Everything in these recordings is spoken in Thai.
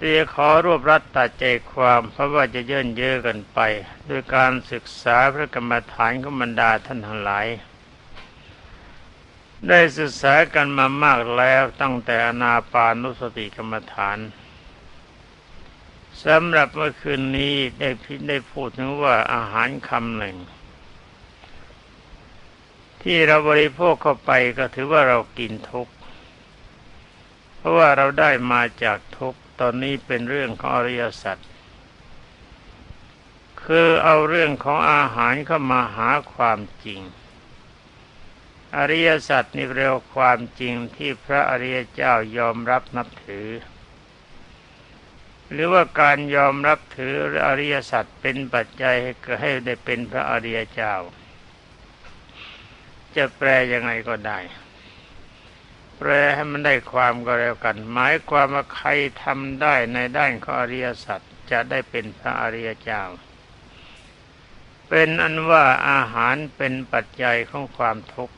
เตียขอรวบรัดตัดใจความเพราะว่าจะเยินเยอกันไปด้วยการศึกษาพระกรรมฐานของบรรดาท่านทั้งหลาย ได้ศึกษากันมามากแล้วตั้งแต่อนาปานุสติกรรมฐานสำหรับเมื่อคืนนี้ได้พิได้พูดถึงว่าอาหารคำหนึ่ง ที่เราบริโภคเข้าไปก็ถือว่าเรากินทุกเพราะว่าเราได้มาจากทุกข ตอนนี้เป็นเรื่องของอริยสัจคือเอาเรื่องของอาหารเข้ามาหาความจริง อริยสัจนี่เรียกความจริงที่พระอริยเจ้ายอมรับนับถือ หรือว่าการยอมรับถืออริยสัจเป็นปัจจัยให้ให้ได้เป็นพระอริยเจ้า จะแปลยังไงก็ได้ แปลให้มันได้ความก็แล้วกัน หมายความว่าใครทำได้ในด้านของอริยสัจจะได้เป็นพระอริยเจ้า เป็นอันว่าอาหารเป็นปัจจัยของความทุกข์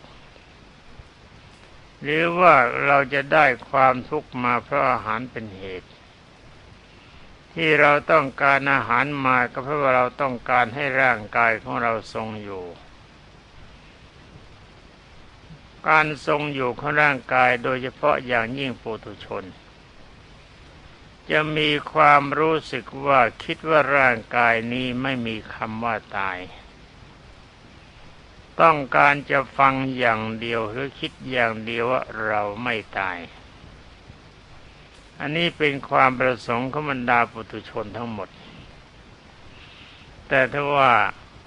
หรือว่าเราจะได้ความทุกข์มาเพราะอาหารเป็นเหตุ ที่เราต้องการอาหารมาก็เพราะว่าเราต้องการให้ร่างกายของเราทรงอยู่ การทรงอยู่ของร่างกายโดยเฉพาะอย่างยิ่งปุถุชน จะมีความรู้สึกว่าคิดว่าร่างกายนี้ไม่มีคำว่าตาย ต้องการจะฟังอย่างเดียวหรือคิดอย่างเดียวว่าเราไม่ตาย อันนี้เป็นความประสงค์ของบรรดาปุถุชนทั้งหมด แต่ถ้าว่า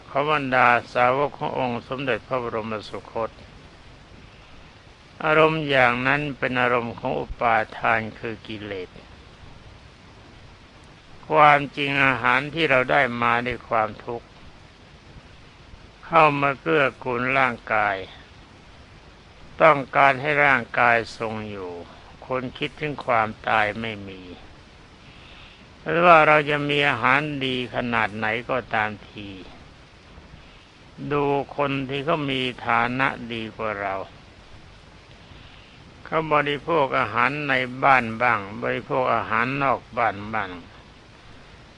ขบรรดาสาวกขององค์สมเด็จพระบรมสุคต อารมณ์อย่างนั้นเป็นอารมณ์ของอุปาทานคือกิเลส ความจริงอาหารที่เราได้มาด้วยความทุกข์ เข้ามาเกื้อกูลร่างกาย ต้องการให้ร่างกายทรงอยู่ คนคิดถึงความตายไม่มีเพราะว่าเราจะมีอาหารดีขนาดไหนก็ตามที ดูคนที่เขามีฐานะดีกว่าเรา เขาบริโภคอาหารในบ้านบ้าง บริโภคอาหารนอกบ้านบ้าง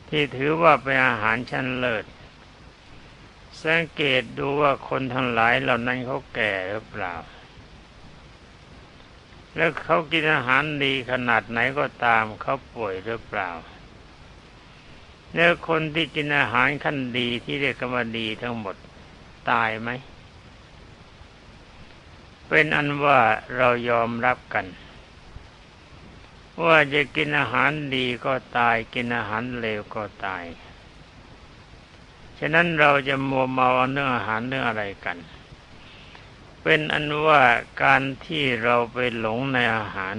ที่ถือว่าเป็นอาหารชั้นเลิศ สังเกตดูว่าคนทั้งหลายเหล่านั้นเขาแก่หรือเปล่า แล้วเขากินอาหารดีขนาดไหนก็ตามเขาป่วยหรือเปล่า แล้วคนที่กินอาหารขั้นดีที่เรียกว่าดีทั้งหมดตายไหม เป็นอันว่าเรายอมรับกัน ว่าจะกินอาหารดีก็ตาย กินอาหารเลวก็ตาย ฉะนั้นเราจะมัวเมาเรื่ออาหารเรื่ออะไรกัน เป็นอันว่าการที่เราไปหลงในอาหาร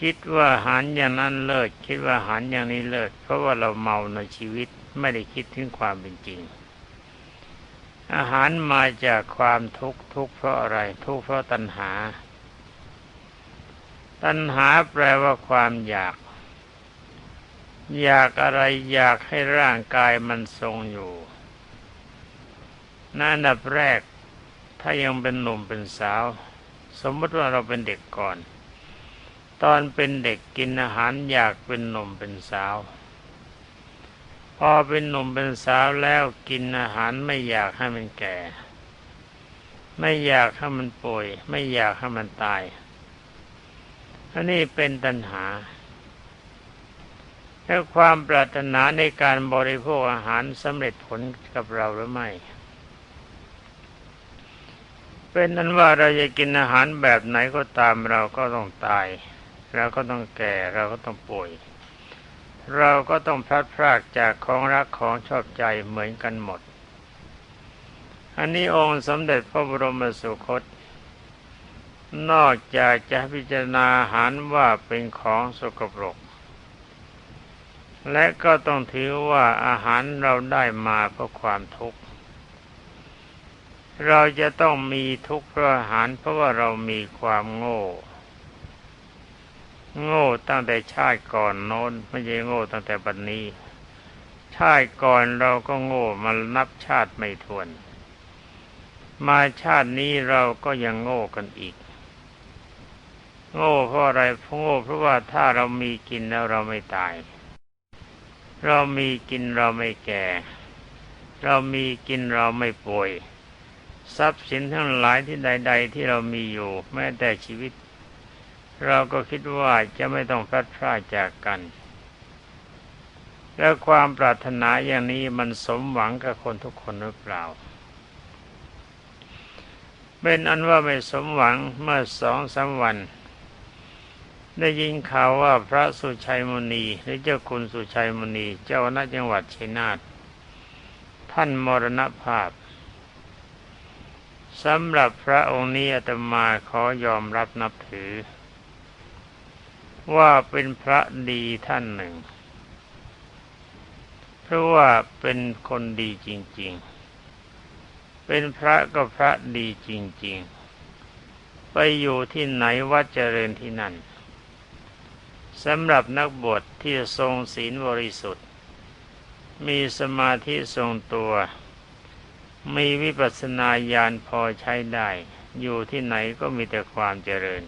คิดว่าอาหารอย่างนั้นเลิศคิดว่าอาหารอย่างนี้เลิศเพราะว่าเราเมาในชีวิตไม่ได้คิดถึงความเป็นจริง อาหารมาจากความทุกข์ทุกข์เพราะอะไร ทุกข์เพราะตัณหา ตัณหาแปลว่าความอยาก อยากอะไรอยากให้ร่างกายมันทรงอยู่นั่นดับแรก ถ้ายังเป็นหนุ่มเป็นสาว สมมติว่าเราเป็นเด็กก่อน ตอนเป็นเด็กกินอาหารอยากเป็นหนุ่มเป็นสาว พอเป็นหนุ่มเป็นสาวแล้วกินอาหารไม่อยากให้มันแก่ ไม่อยากให้มันป่วย ไม่อยากให้มันตายอันนี้เป็นตัณหาแล้วความปรารถนาในการบริโภคอาหารสำเร็จผลกับเราหรือไม่ เป็นนั้นว่าเราจะกินอาหารแบบไหนก็ตามเราก็ต้องตาย เราก็ต้องแก่เราก็ต้องป่วย เราก็ต้องพลัดพรากจากของรักของชอบใจเหมือนกันหมด อันนี้องค์สมเด็จพระบรมสุคต นอกจากจะพิจารณาอาหารว่าเป็นของสกปรก และก็ต้องถือว่าอาหารเราได้มาเพราะความทุกข์ เราจะต้องมีทุกข์เพราะอาหารเพราะว่าเรามีความโง่ โง่ตั้งแต่ชาติก่อนโน้น ไม่ใช่โง่ตั้งแต่บัดนนี้ ชาติก่อนเราก็โง่มานับชาติไม่ทวน มาชาตินี้เราก็ยังโง่กันอีก โง่เพราะอะไรโง่เพราะว่าถ้าเรามีกินแล้วเราไม่ตาย เรามีกินเราไม่แก่ เรามีกินเราไม่ป่วย ทรัพย์สินทั้งหลายที่ใด ๆ ที่เรามีอยู่ แม้แต่ชีวิต เราก็คิดว่าจะไม่ต้องพลัดพรากจากกัน แล้วความปรารถนาอย่างนี้มันสมหวังกับคนทุกคนหรือเปล่า เป็นอันว่าไม่สมหวังเมื่อสองสามวัน ได้ยินข่าวว่าพระสุชัยมุนีหรือเจ้าคุณสุชัยมุนีเจ้าหน้าจังหวัดชัยนาทท่านมรณภาพสำหรับพระองค์นี้อาตมาขอยอมรับนับถือ ว่าเป็นพระดีท่านหนึ่ง เพราะว่าเป็นคนดีจริง ๆ เป็นพระก็พระดีจริง ๆ ไปอยู่ที่ไหนวัดเจริญที่นั่นสำหรับนักบวชที่ทรงศีลบริสุทธิ์ มีสมาธิทรงตัว มีวิปัสสนาญาณพอใช้ได้ อยู่ที่ไหนก็มีแต่ความเจริญ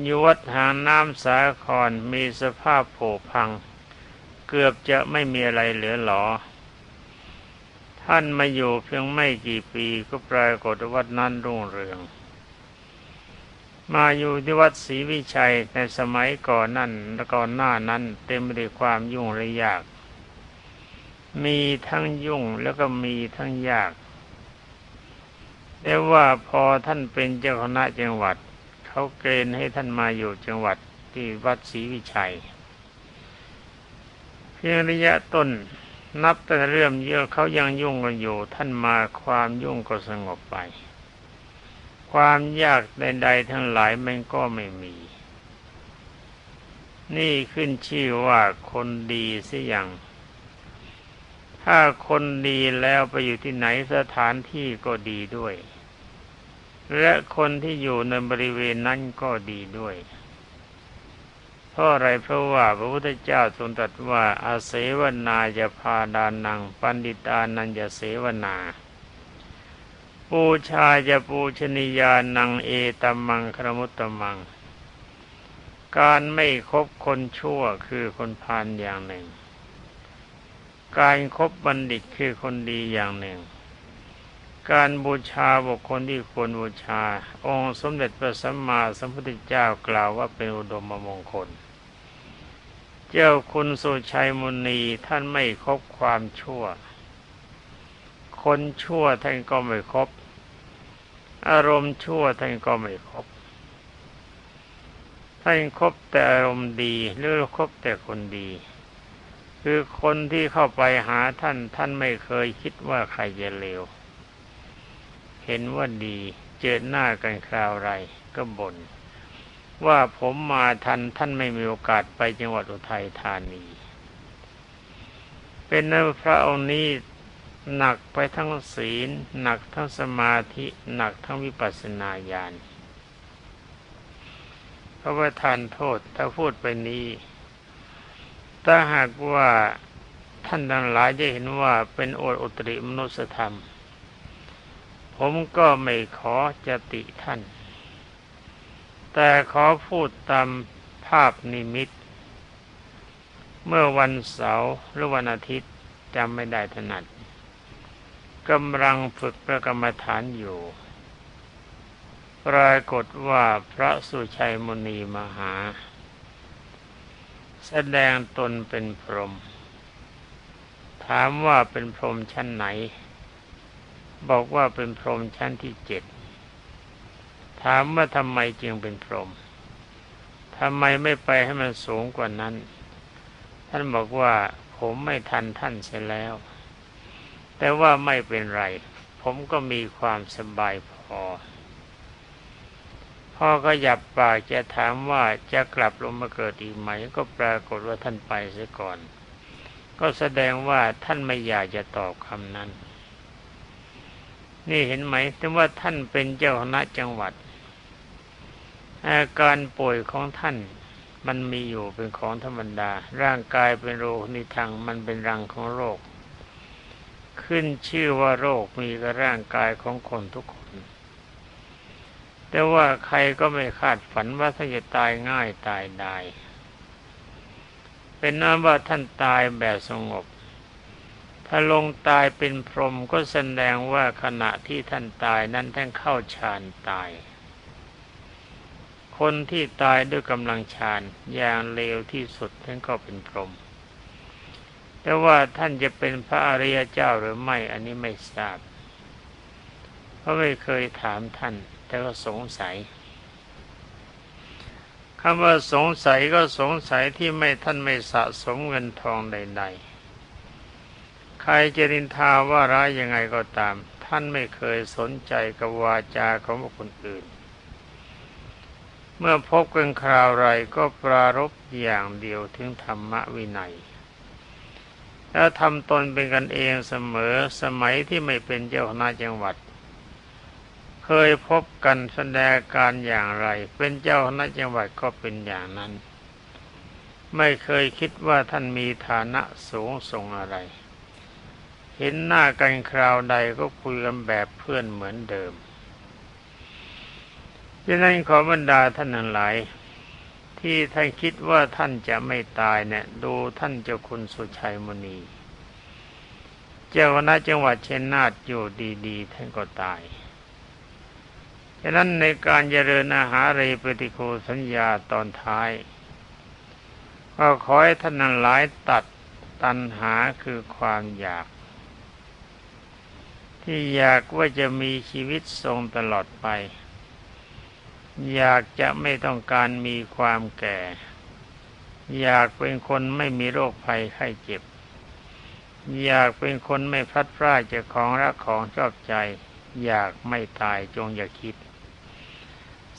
อยู่วัดหางน้ำสาครมีสภาพผุพัง เกือบจะไม่มีอะไรเหลือหลอท่านมาอยู่เพียงไม่กี่ปีก็ปรากฏวัดนั้นรุ่งเรือง มาอยู่ที่วัดศรีวิชัยในสมัยก่อนนั่นและก่อนหน้านั้นเต็มไปด้วยความยุ่งและยาก มีทั้งยุ่งแล้วก็มีทั้งยากแต่ว่าพอท่านเป็นเจ้าคณะจังหวัด เขาเกณฑ์ให้ท่านมาอยู่จังหวัดที่วัดศรีวิชัย เพียงระยะต้นนับแต่เรื่องเยอะเขายังยุ่งกันอยู่ ท่านมาความยุ่งก็สงบไป ความยากใดๆทั้งหลายมันก็ไม่มี นี่ขึ้นชื่อว่าคนดีสิอย่าง ถ้าคนดีแล้วไปอยู่ที่ไหนสถานที่ก็ดีด้วย และคนที่อยู่ในบริเวณนั้นก็ดีด้วยเพราะอะไรเพราะว่าพระพุทธเจ้าทรงตรัสว่าอาเสวนาจะพาดานัง ปันดิตานันจะเสวนา ปูชาจะปูชนียานังเอตมังครมุตตมัง การไม่คบคนชั่วคือคนพาลอย่างหนึ่ง การครบบัณฑิตคือคนดีอย่างหนึ่ง การบูชาบุคคลที่ควรบูชา องค์สมเด็จพระสัมมาสัมพุทธเจ้ากล่าวว่าเป็นอุดมมงคล เจ้าคุณสุชัยมุนีท่านไม่คบความชั่ว คนชั่วท่านก็ไม่คบ อารมณ์ชั่วท่านก็ไม่คบ ท่านคบแต่อารมณ์ดีหรือคบแต่คนดี คือคนที่เข้าไปหาท่านท่านไม่เคยคิดว่าใครจะเลว เห็นว่าดีเจอหน้ากันคราวไรก็บน่นว่าผมมาทันท่านไม่มีโอกาสไปจังหวัดอุทัยธานี เป็นนพระองค์นี้หนักไปทั้งศีล หนักทั้งสมาธิหนักทั้งวิปัสสนาญาณเพราะว่าทานโทษถ้าพูดไปนี้ ถ้าหากว่าท่านทั้งหลายจะเห็นว่าเป็นโอดอุตริมนุสธรรม ผมก็ไม่ขอจะติท่าน แต่ขอพูดตามภาพนิมิต เมื่อวันเสาร์หรือวันอาทิตย์จำไม่ได้ถนัดกำลังฝึกประกรรมฐานอยู่ ปรากฏว่าพระสุชัยมุนีมหา แสดงตนเป็นพรหมถามว่าเป็นพรหมชั้นไหน บอกว่าเป็นพรหมชั้นที่เจ็ดถามว่าทำไมจึงเป็นพรหมทำไมไม่ไปให้มันสูงกว่านั้น ท่านบอกว่าผมไม่ทันท่านเสียแล้ว แต่ว่าไม่เป็นไร ผมก็มีความสบายพอ พ่อก็หยับปากจะถามว่าจะกลับลงมาเกิดอีกไหม ก็ปรากฏว่าท่านไปเสียก่อน ก็แสดงว่าท่านไม่อยากจะตอบคำนั้น นี่เห็นไหมแต่ว่าท่านเป็นเจ้าคณะจังหวัด อาการป่วยของท่านมันมีอยู่เป็นของธรรมดา ร่างกายเป็นโรคในทังมันเป็นรังของโรค ขึ้นชื่อว่าโรคมีกับร่างกายของคนทุกคน แต่ว่าใครก็ไม่คาดฝันว่าท่านจะตายง่ายตายได้ เป็นนั้นว่าท่านตายแบบสงบ ถ้าลงตายเป็นพรหมก็แสดงว่าขณะที่ท่านตายนั้นท่านเข้าฌานตาย คนที่ตายด้วยกำลังฌานอย่างเลวที่สุดท่านก็เป็นพรหมแต่ว่าท่านจะเป็นพระอริยเจ้าหรือไม่อันนี้ไม่ทราบ เพราะไม่เคยถามท่าน แต่ก็สงสัยคำว่าสงสัยก็สงสัยที่ไม่ท่านไม่สะสมเงินทองใด ๆ ใครจะนินทาว่าร้ายยังไงก็ตาม ท่านไม่เคยสนใจกับวาจาของคนอื่น เมื่อพบกันคราวไรก็ปรารบอย่างเดียวถึงธรรมวินัย แล้วทำตนเป็นกันเองเสมอสมัยที่ไม่เป็นเจ้าคณะจังหวัด เคยพบกันแสดงการอย่างไร เป็นเจ้าคณะจังหวัดก็เป็นอย่างนั้น ไม่เคยคิดว่าท่านมีฐานะสูงส่งอะไร เห็นหน้ากันคราวใดก็คุยกันแบบเพื่อนเหมือนเดิมดังนั้นขอบรรดาท่านทั้งหลาย ที่ท่านคิดว่าท่านจะไม่ตายเนี่ย ดูท่านเจ้าคุณสุชัยมุนีเจ้าคณะจังหวัดเชนนาทอยู่ดีๆ ท่านก็ตายฉะนั้นในการเจริญอาหารเรปฏิโคสัญญาตอนท้าย ก็ขอให้ท่านนั้นหลายตัดตัณหาคือความอยาก ที่อยากว่าจะมีชีวิตทรงตลอดไป อยากจะไม่ต้องการมีความแก่ อยากเป็นคนไม่มีโรคภัยไข้เจ็บ อยากเป็นคนไม่พลัดพรากจากของรักของชอบใจ อยากไม่ตายจงอย่าคิด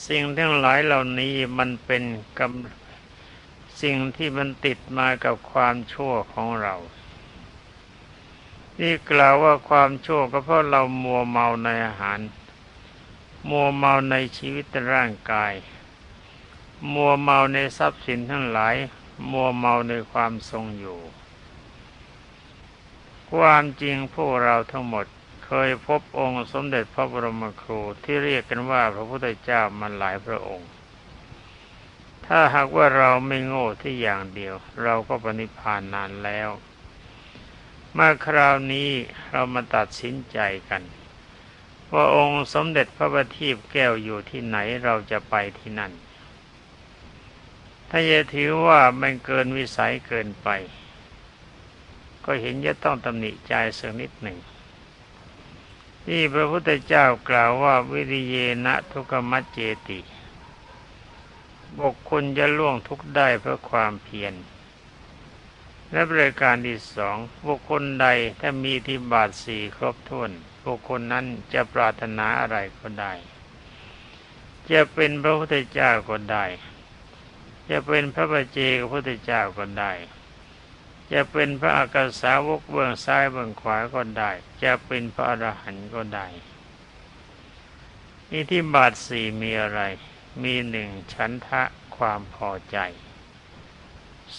สิ่งทั้งหลายเหล่านี้มันเป็นกำสิ่งที่มันติดมากับความชั่วของเรา ที่กล่าวว่าความชั่วก็เพราะเรามัวเมาในอาหาร มัวเมาในชีวิตร่างกาย มัวเมาในทรัพย์สินทั้งหลาย มัวเมาในความทรงอยู่ ความจริงพวกเราทั้งหมดเคยพบองค์สมเด็จพระบรมครูที่เรียกกันว่าพระพุทธเจ้ามันหลายพระองค์ ถ้าหากว่าเราไม่โง่ที่อย่างเดียว เราก็ปณิพานนานแล้ว มาคราวนี้เรามาตัดสินใจกัน ว่าองค์สมเด็จพระบัณฑิตแก้วอยู่ที่ไหนเราจะไปที่นั่น ถ้าจะถือว่ามันเกินวิสัยเกินไป ก็เห็นจะต้องตำหนิใจสักนิดหนึ่งที่พระพุทธเจ้ากล่าวว่าวิริเยนะทุกขมัจเจติ บุคคลจะล่วงทุกได้เพราะความเพียร และบริการที่สองบุคคลใดถ้ามีที่บาทสี่ครบถ้วน บุคคลนั้นจะปรารถนาอะไรก็ได้ จะเป็นพระพุทธเจ้าก็ได้ จะเป็นพระบัจเจกพระพุทธเจ้าก็ได้ จะเป็นพระอากาสาวกเบื้องซ้ายเบื้องขวาก็ได้ จะเป็นพระอรหันต์ก็ได้นี่ที่บาทสี่มีอะไร มีหนึ่งฉันทะความพอใจ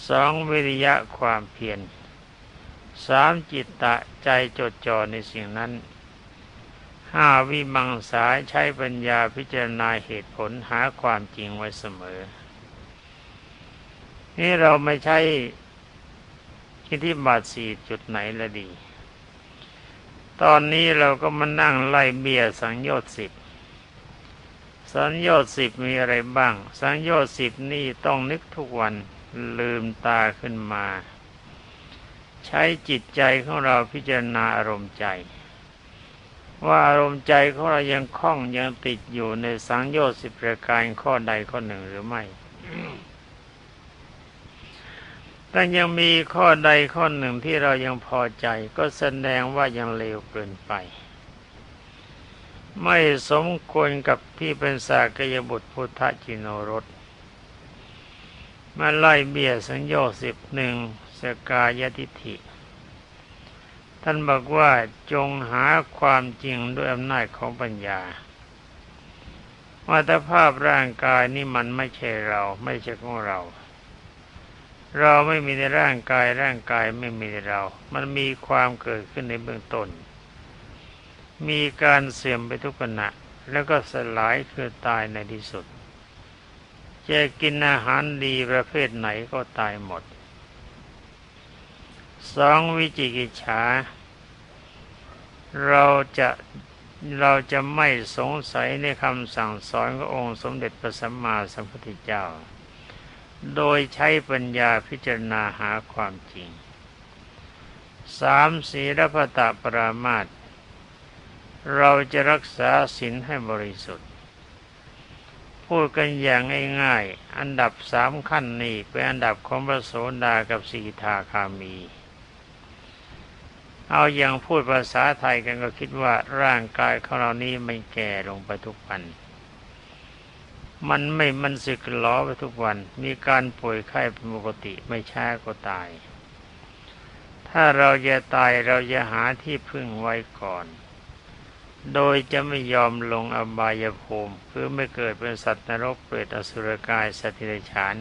สองวิริยะความเพียรสามจิตตะใจจดจ่อในสิ่งนั้นห้าวิมังสายใช้ปัญญาพิจารณาเหตุผลหาความจริงไว้เสมอ นี่เราไม่ใช่อิทธิบาทสี่จุดไหนละดี ตอนนี้เราก็มานั่งไล่เบียสังโยชน์สิบสังโยชน์สิบมีอะไรบ้าง สังโยชน์สิบนี่ต้องนึกทุกวัน ลืมตาขึ้นมา ใช้จิตใจของเราพิจารณาอารมณ์ใจ ว่าอารมณ์ใจของเรายังคล้องยังติดอยู่ในสังโยชน์สิบประการข้อใดข้อหนึ่งหรือไม่ถ้ายังมีข้อใดข้อหนึ่งที่เรายังพอใจ ก็แสดงว่ายังเลวเกินไป ไม่สมควรกับที่เป็นสากยบุตรพุทธจิโนรส มาไล่เบี้ยสัญญาสิบหนึ่งสกายทิฐิ ท่านบอกว่าจงหาความจริงด้วยอำนาจของปัญญา ว่าแต่ภาพร่างกายนี่มันไม่ใช่เราไม่ใช่ของเรา เราไม่มีในร่างกายร่างกายไม่มีในเรา มันมีความเกิดขึ้นในเบื้องต้น มีการเสื่อมไปทุกขณะแล้วก็สลายคือตายในที่สุด จะกินอาหารดีประเภทไหนก็ตายหมด สองวิจิกิจฉา เราจะเราจะไม่สงสัยในคำสั่งสอนขององค์สมเด็จพระสัมมาสัมพุทธเจ้า โดยใช้ปัญญาพิจารณาหาความจริง สามศีลพตะปรามาตเราจะรักษาศีลให้บริสุทธิ์ พูดกันอย่างง่ายๆ อันดับสามขั้นนี้เป็นอันดับของพระโสดากับสีทาคามี เอาอย่างพูดภาษาไทยกันก็คิดว่าร่างกายของเรานี้ไม่แก่ลงไปทุกวัน มันไม่มันสึกหลอไปทุกวัน มีการป่วยไข้เป็นปกติไม่ช้าก็ตาย ถ้าเราจะตายเราจะหาที่พึ่งไว้ก่อน โดยจะไม่ยอมลงอบายภูมิคือไม่เกิดเป็นสัตว์นรกเปรตอสุรกายสัตว์ทิรฉาน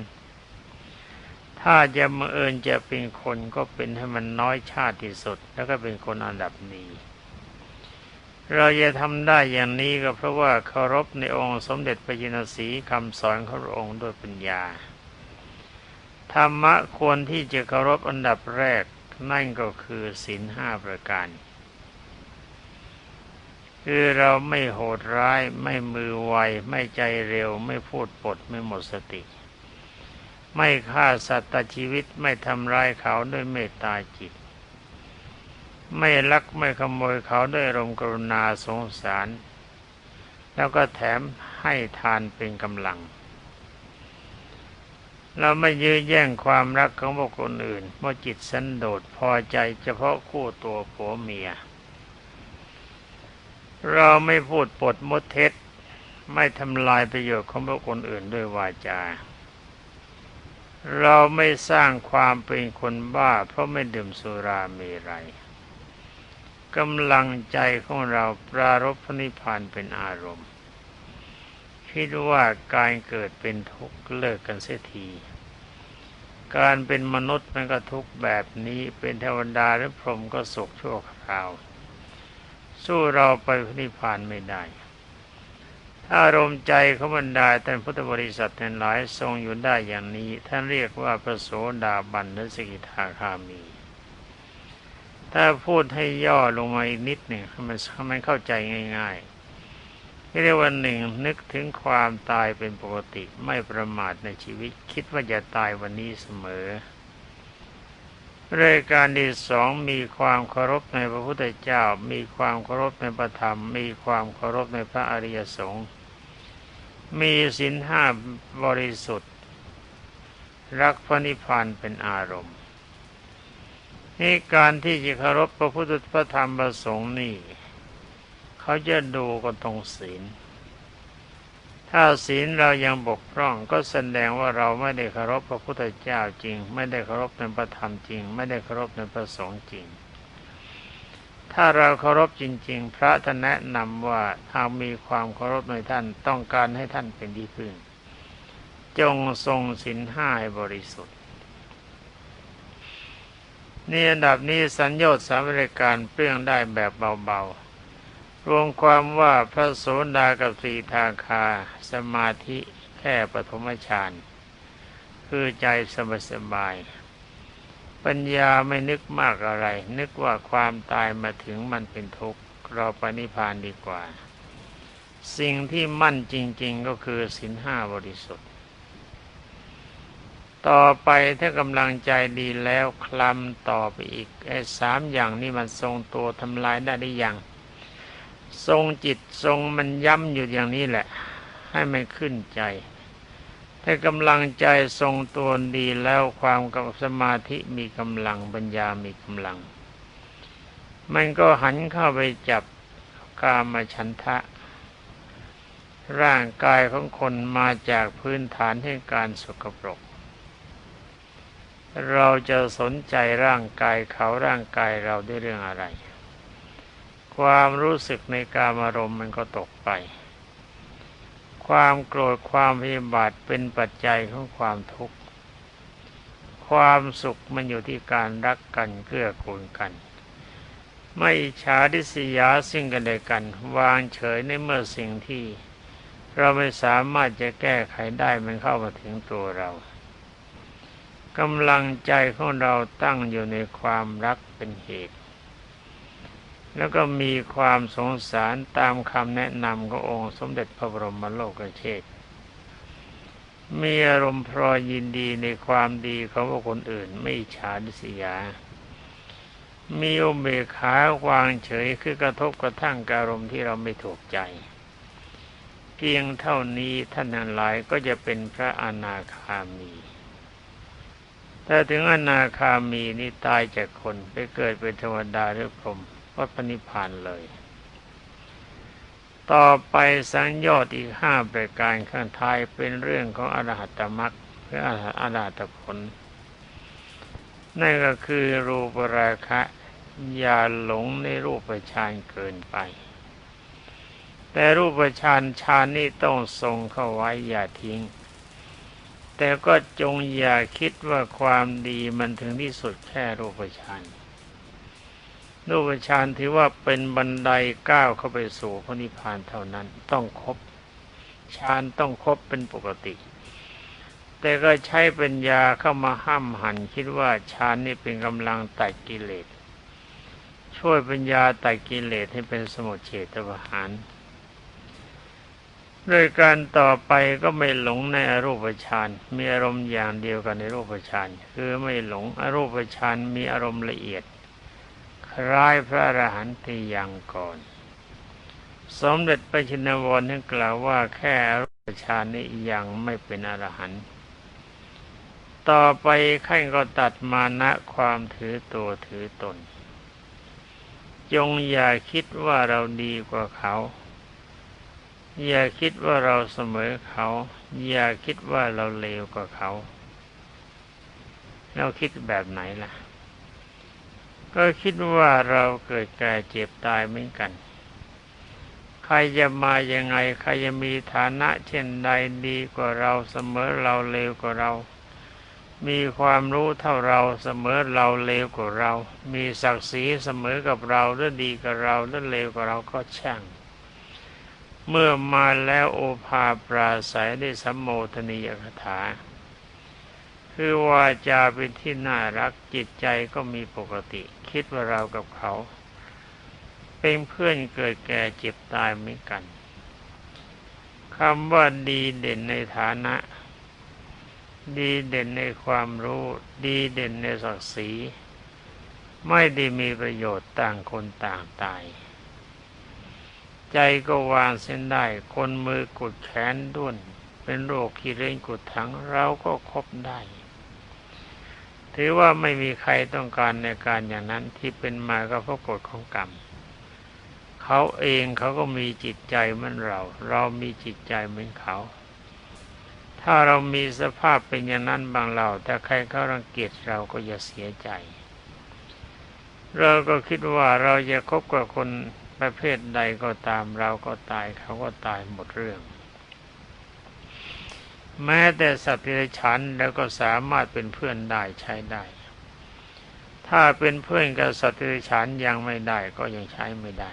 ถ้าจะมาเอิญจะเป็นคนก็เป็นให้มันน้อยชาติที่สุด แล้วก็เป็นคนอันดับนี้เราจะทำได้อย่างนี้ก็เพราะว่าเคารพในองค์สมเด็จพระยินสีคำสอนของพระองค์ด้วยปัญญา ธรรมะควรที่จะเคารพอันดับแรกนั่นก็คือศีลห้าประการ คือเราไม่โหดร้ายไม่มือไว ไม่ใจเร็ว ไม่พูดปดไม่หมดสติ ไม่ฆ่าสัตว์ชีวิตไม่ทำร้ายเขาด้วยเมตตาจิต ไม่ลักไม่ขโมยเขาด้วยรมกรุณาสงสาร แล้วก็แถมให้ทานเป็นกำลัง เราไม่ยื้อแย่งความรักของบุคคลอื่นเมื่อจิตสันโดษพอใจเฉพาะคู่ตัวผัวเมีย เราไม่พูดปดมดเท็จ ไม่ทำลายประโยชน์ของบุคคลอื่นด้วยวาจา เราไม่สร้างความเป็นคนบ้า เพราะไม่ดื่มสุรามรัยกำลังใจของเราปรารบพนิพานเป็นอารมณ์ คิดว่าการเกิดเป็นทุกข์เลิกกันเสียที การเป็นมนุษย์มันก็ทุกข์แบบนี้เป็นเทวดาหรือพรหมก็สุขชั่วคราว สู้เราไปนิพพานไม่ได้ ถ้าอารมณ์ใจของบรรดาท่านพุทธบริษัททั้งหลายทรงอยู่ได้อย่างนี้ ท่านเรียกว่าพระโสดาบันหรือสกิทาคามี ถ้าพูดให้ย่อลงมาอีกนิดหนึ่งมันมันเข้าใจง่ายๆที่เรียกว่าหนึ่งนึกถึงความตายเป็นปกติไม่ประมาทในชีวิต คิดว่าจะตายวันนี้เสมอ รายการที่สองมีความเคารพในพระพุทธเจ้า มีความเคารพในพระธรรม มีความเคารพในพระอริยสงฆ์มีศีลห้าบริสุทธิ์ รักพระนิพพานเป็นอารมณ์นี่การที่จะเคารพพระพุทธพระธรรมพระสงฆ์นี่ เขาจะดูกันตรงศีล ถ้าศีลเรายังบกพร่องก็แสดงว่าเราไม่ได้เคารพพระพุทธเจ้าจริง ไม่ได้เคารพในพระธรรมจริง ไม่ได้เคารพในพระสงฆ์จริง ถ้าเราเคารพจริง ๆ พระท่านแนะนำว่าถ้ามีความเคารพในท่านต้องการให้ท่านเป็นที่พึ่ง จงทรงศีลห้าให้บริสุทธิ์นี่อันดับนี้สัญญาสามรายการเปลี่ยงได้แบบเบาๆ รวมความว่าพระโสดากับสีทาคา สมาธิแค่ปฐมฌานคือใจสบายสบาย ปัญญาไม่นึกมากอะไร นึกว่าความตายมาถึงมันเป็นทุกข์เราไปนิพพานดีกว่า สิ่งที่มั่นจริง ๆ ก็คือสินห้าบริสุทธิ์ ต่อไปถ้ากำลังใจดีแล้วคลำต่อไปอีกไอ้สามอย่างนี้มันทรงตัวทำลายได้หรือยัง ทรงจิตทรงมันย้ำอยู่อย่างนี้แหละ ให้มันขึ้นใจ ถ้ากำลังใจทรงตัวดีแล้วความกับสมาธิมีกำลังปัญญามีกำลัง มันก็หันเข้าไปจับกามฉันทะ ร่างกายของคนมาจากพื้นฐานแห่การสกปรก เราจะสนใจร่างกายเขาร่างกายเราด้วยเรื่องอะไร ความรู้สึกในการอารมณ์มันก็ตกไป ความโกรธความพยาบาทเป็นปัจจัยของความทุกข์ ความสุขมันอยู่ที่การรักกันเกื้อกูลกัน ไม่ฉาริษยาสิ่งกันใดกัน วางเฉยในเมื่อสิ่งที่ เราไม่สามารถจะแก้ไขได้มันเข้ามาถึงตัวเรากำลังใจของเราตั้งอยู่ในความรักเป็นเหตุ แล้วก็มีความสงสารตามคำแนะนำขององค์สมเด็จพระบรมโลกเชษมีอารมณ์พรอยยินดีในความดีของบุคคลอื่นไม่ฉาดิสยา มีอุเบกขาวางเฉยคือกระทบกระทั่งอารมณ์ที่เราไม่ถูกใจ เพียงเท่านี้ท่านทั้งหลายก็จะเป็นพระอนาคามีแต่ถึงอนาคามีนี่ตายจากคนไปเกิดเป็นเทวดาหรือพรหม วัฏนิพานเลย ต่อไปสังยอดอีกห้าประการข้างท้ายเป็นเรื่องของอรหัตมรรคหรืออรหัตผล นั่นก็คือรูปราคะอย่าหลงในรูปฌานเกินไป แต่รูปฌานฌานนี่ต้องทรงเข้าไว้อย่าทิ้ง แต่ก็จงอย่าคิดว่าความดีมันถึงที่สุดแค่รูปฌาน รูปฌานถือว่าเป็นบันไดก้าวเข้าไปสู่พระนิพพานเท่านั้นต้องครบฌานต้องครบเป็นปกติ แต่ก็ใช้ปัญญาเข้ามาห้ามหันคิดว่าฌานนี่เป็นกำลังตัดกิเลส ช่วยปัญญาตัดกิเลสให้เป็นสมุทเฉทประหารโดยการต่อไปก็ไม่หลงในอรูปฌานมีอารมณ์อย่างเดียวกันในรูปฌานคือไม่หลงอรูปฌานมีอารมณ์ละเอียด คล้ายพระอรหันต์ที่ยังก่อน สมเด็จพระชินวรท่านกล่าวว่าแค่อรูปฌานนี้ยังไม่เป็นอรหันต์ต่อไปขั้นก็ตัดมานะความถือตัวถือตน จงอย่าคิดว่าเราดีกว่าเขา อย่าคิดว่าเราเสมอเขา อย่าคิดว่าเราเลวกว่าเขา เราคิดแบบไหนล่ะ ก็คิดว่าเราเกิดแก่เจ็บตายเหมือนกัน ใครจะมายังไง ใครจะมีฐานะเช่นใดดีกว่าเราเสมอเราเลวกว่าเรา มีความรู้เท่าเราเสมอเราเลวกว่าเรา มีศักดิ์ศรีเสมอกับเราหรือดีกับเราหรือเลวกว่าเราก็ช่าง เมื่อมาแล้วโอภาปราศัยได้สัมโมทนียคถาคือวาจาเป็นที่น่ารักจิตใจก็มีปกติ คิดว่าเรากับเขา เป็นเพื่อนเกิดแก่เจ็บตายเหมือนกันคำว่าดีเด่นในฐานะ ดีเด่นในความรู้ ดีเด่นในศักดิ์ศรีไม่ได้มีประโยชน์ต่างคนต่างตาย ใจก็วางเส้นได้ คนมือกดแขนด้วน เป็นโรคขี้เร่งกดถังเราก็ครบได้ ถือว่าไม่มีใครต้องการในการอย่างนั้นที่เป็นมาก็เพราะกฎของกรรมเขาเองเขาก็มีจิตใจเหมือนเรา เรามีจิตใจเหมือนเขา ถ้าเรามีสภาพเป็นอย่างนั้นบางเราแต่ใครเขารังเกียจเราก็อย่าเสียใจ เราก็คิดว่าเราจะคบกับคนประเภทใดก็ตาม เราก็ตายเขาก็ตายหมดเรื่อง แม้แต่สัตว์ที่ฉันแล้วก็สามารถเป็นเพื่อนได้ใช้ได้ ถ้าเป็นเพื่อนกับสัตว์ที่ฉันยังไม่ได้ก็ยังใช้ไม่ได้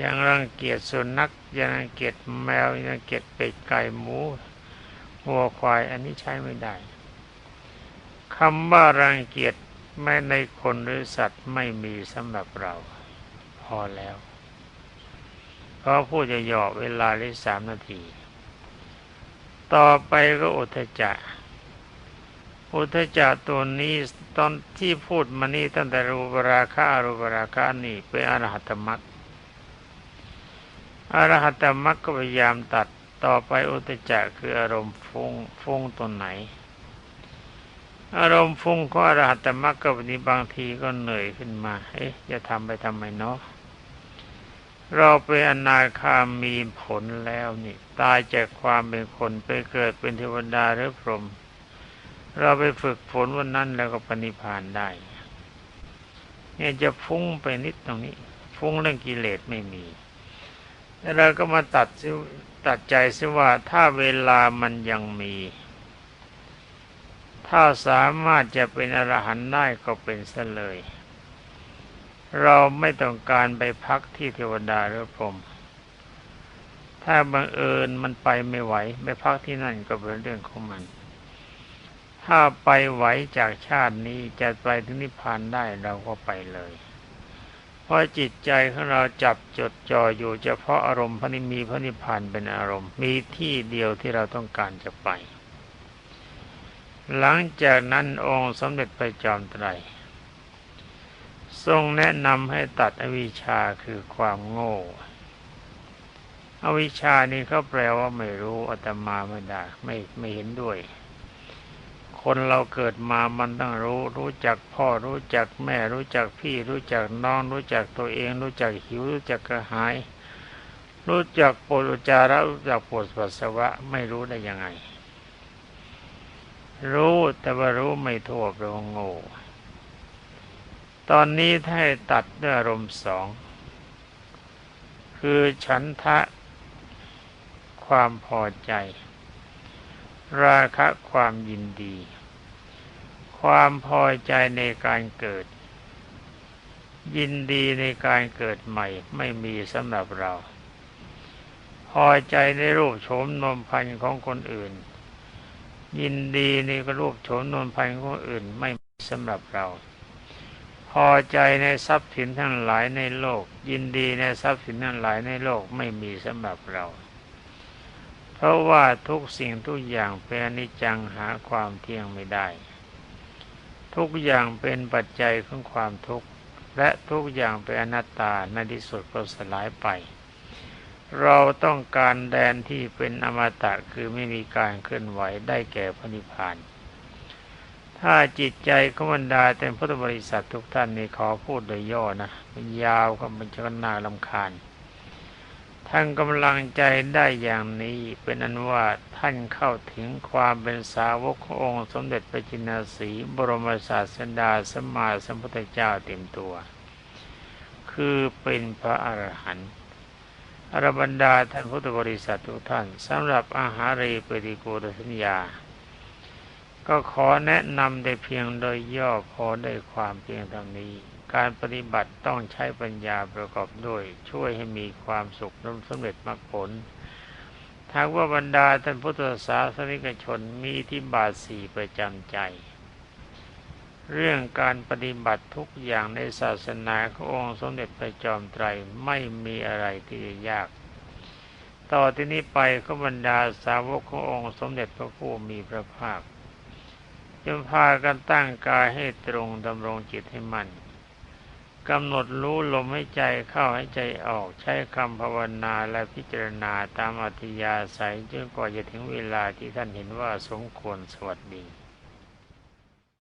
ยังรังเกียจสุนัขยังรังเกียจแมวยังรังเกียจเป็ดไก่หมูวัวควายอันนี้ใช้ไม่ได้คำว่ารังเกียจแม้ในคนหรือสัตว์ไม่มีสำหรับเรา พอแล้วเพราะพูดจะหยอกเวลาได้สามนาที ต่อไปก็อุทจักอุทจักตัวนี้ตอนที่พูดมานี่ตั้งแต่รูปราคารูปราคานี่เป็นอรหัตมรรคอรหัตมรรคก็พยายามตัดต่อไปอุตจักคืออารมณ์ฟุง้งฟุ้งตัวไหน อารมณ์ฟุ้งก็อรหัตมรรคก็วันนี้บางทีก็เหนื่อยขึ้นมา เอ๊ะจะทำไปทำไมเนาะ เราเป็นอนาคามีผลแล้วนี่ ตายจากความเป็นคนไปเกิดเป็นเทวดาหรือพรหมเราไปฝึกฝนวันนั้นแล้วก็ปณิพานได้ เนี่ยจะฟุ้งไปนิดตรงนี้ ฟุ้งเรื่องกิเลสไม่มีแล้วเราก็มาตัดซิตัดใจซิว่าถ้าเวลามันยังมี ถ้าสามารถจะเป็นอรหันต์ได้ก็เป็นซะเลย เราไม่ต้องการไปพักที่เทวดาหรือพรหมถ้าบังเอิญมันไปไม่ไหวไปพักที่นั่นก็เป็นเรื่องของมัน ถ้าไปไหวจากชาตินี้จะไปถึงนิพพานได้เราก็ไปเลย เพราะจิตใจของเราจับจดจ่ออยู่เฉพาะอารมณ์พระนิมีพระนิพพานเป็นอารมณ์ มีที่เดียวที่เราต้องการจะไป หลังจากนั้นองค์สมเด็จพระจอมไตร ทรงแนะนำให้ตัดอวิชชาคือความโง่ อวิชชานี่เขาแปลว่าไม่รู้อาตมาไม่ได้ไม่ไม่เห็นด้วย คนเราเกิดมามันต้องรู้ รู้จักพ่อรู้จักแม่ รู้จักพี่ รู้จักน้อง รู้จักตัวเอง รู้จักหิวรู้จักกระหาย รู้จักปวดอุจจาระรู้จักปวดปัสสาวะไม่รู้ได้ยังไง รู้แต่ว่ารู้ไม่ทั่วแปลว่าโง่ ตอนนี้ถ้าให้ตัดด้วยอารมณ์สอง คือฉันทะความพอใจ ราคะความยินดี ความพอใจในการเกิด ยินดีในการเกิดใหม่ไม่มีสำหรับเรา พอใจในรูปโฉมนมพันธ์ของคนอื่น ยินดีในรูปโฉมนมพันธ์ของคนอื่นไม่มีสำหรับเรา อใจในทรัพย์สินทั้งหลายในโลก ยินดีในทรัพย์สินทั้งหลายในโลกไม่มีสำหรับเรา เพราะว่าทุกสิ่งทุกอย่างเป็นอนิจจังหาความเที่ยงไม่ได้ ทุกอย่างเป็นปัจจัยของความทุกข์และทุกอย่างเป็นอนัตตาในที่สุดก็สลายไป เราต้องการแดนที่เป็นอมตะคือไม่มีการเคลื่อนไหวได้แก่พระนิพพาน ถ้าจิตใจของบรรดาแต่พุทธบริษัททุกท่านนี่ขอพูดโดยย่อนะมันยาวก็มันจะน่าลำคาญท่านกำลังใจได้อย่างนี้เป็นอันว่าท่านเข้าถึงความเป็นสาวกขององค์สมเด็จพระจินสีบรมศาสดาสมมาสัมพุทธเจ้าเต็มตัว คือเป็นพระอรหันต์อรบรรดาท่านพุทธบริษัททุกท่านสำหรับอาหารีปฏิโกรสัญญา ก็ขอแนะนำได้เพียงโดยย่อพอได้ความเพียงเท่านี้ การปฏิบัติต้องใช้ปัญญาประกอบด้วย ช่วยให้มีความสุขน้ำสำเร็จมรรคผลทางว่าบรรดาท่านพุทธศาสนิกชนมีที่บาทสี่ประจำใจ เรื่องการปฏิบัติทุกอย่างในศาสนาขององค์สมเด็จพระจอมไตรไม่มีอะไรที่ยาก ต่อที่นี้ไปขบรรดาสาวกขององค์สมเด็จพระผู้มีพระภาค จงพากันตั้งกายให้ตรงดำรงจิตให้มัน่นกำหนดรู้ลมให้ใจเข้าให้ใจออกใช้คำภาวนาและพิจารณาตามอัธยาศัยจนกว่าจะถึงเวลาที่ท่านเห็นว่าสมควรสวัสดี